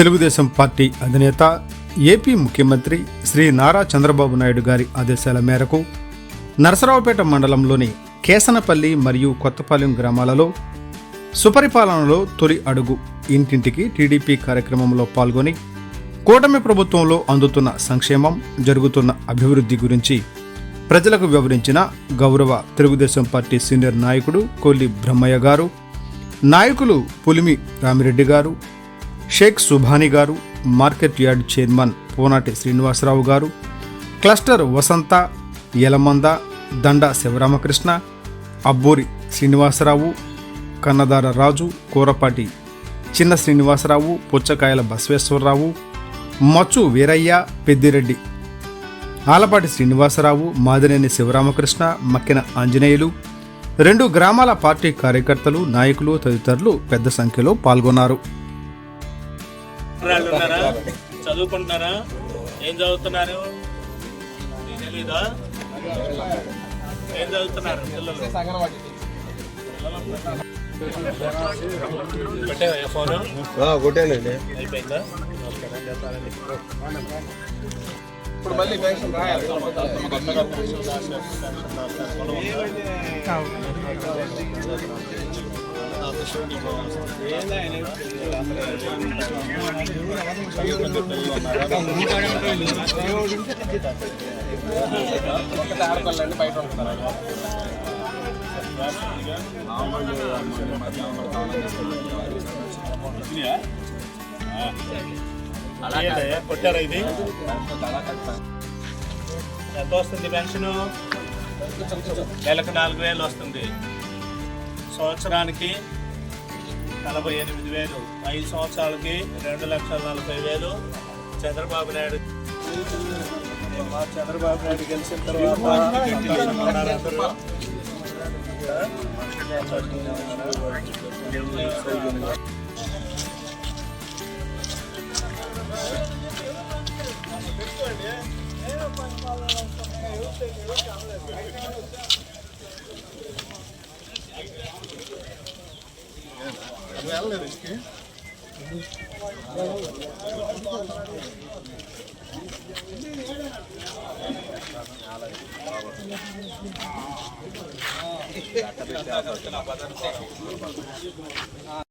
Telugu Desam party అధినేత AP ముఖ్యమంత్రి శ్రీ నారా చంద్రబాబు నాయుడు గారి ఆదేశాల మేరకు నరసరావుపేట మండలంలోని కేసనపల్లి మరియు కొత్తపాలెం గ్రామాలలో సుపరిపాలనలో తొలి అడుగు ఇంటింటికి టీడీపీ కార్యక్రమంలో పాల్గొని కూటమి ప్రభుత్వంలో అందుతున్న సంక్షేమం జరుగుతున్న అభివృద్ధి గురించి ప్రజలకు వివరించిన గౌరవ తెలుగుదేశం పార్టీ సీనియర్ నాయకుడు కొల్లి బ్రహ్మయ్య గారు నాయకులు పులిమి రామిరెడ్డి గారు షేక్ సుభాని గారు market yard chairman Ponati Srinivasarao గారు క్లస్టర్ వసంత యలమంద దండ శివరామకృష్ణ అబ్బూరి శ్రీనివాసరావు కన్నదార రాజు కూరపాటి చిన్న శ్రీనివాసరావు పుచ్చకాయల బసవేశ్వరరావు మచ్చు వీరయ్య పెద్దిరెడ్డి ఆలపాటి శ్రీనివాసరావు మాదినేని శివరామకృష్ణ మక్కిన ఆంజనేయులు రెండు గ్రామాల పార్టీ కార్యకర్తలు నాయకులు తదితరులు పెద్ద సంఖ్యలో పాల్గొన్నారు. వాళ్ళు ఉన్నారా? చదువుకుంటున్నారా? ఏం చదువుతున్నారు? తెలీదా ఏం చదువుతున్నారు పిల్లలు? పెట్టావా ఫోన్? కొట్టానండి అయిపోయిందా? ఓకే చెప్పాలండి ఇప్పుడు మళ్ళీ పెన్షన్ రాయాలి. ఒకటి ఆడపిల్లండి బయట కొట్టారా ఇది ఎంత వస్తుంది పెన్షన్ నెలకు నాలుగు వేలు వస్తుంది. సంవత్సరానికి నలభై ఎనిమిది వేలు. ఐదు సంవత్సరాలకి రెండు లక్షల నలభై వేలు. చంద్రబాబు నాయుడు చంద్రబాబు నాయుడు గెలిచిన తర్వాత వెళ్ళలేదు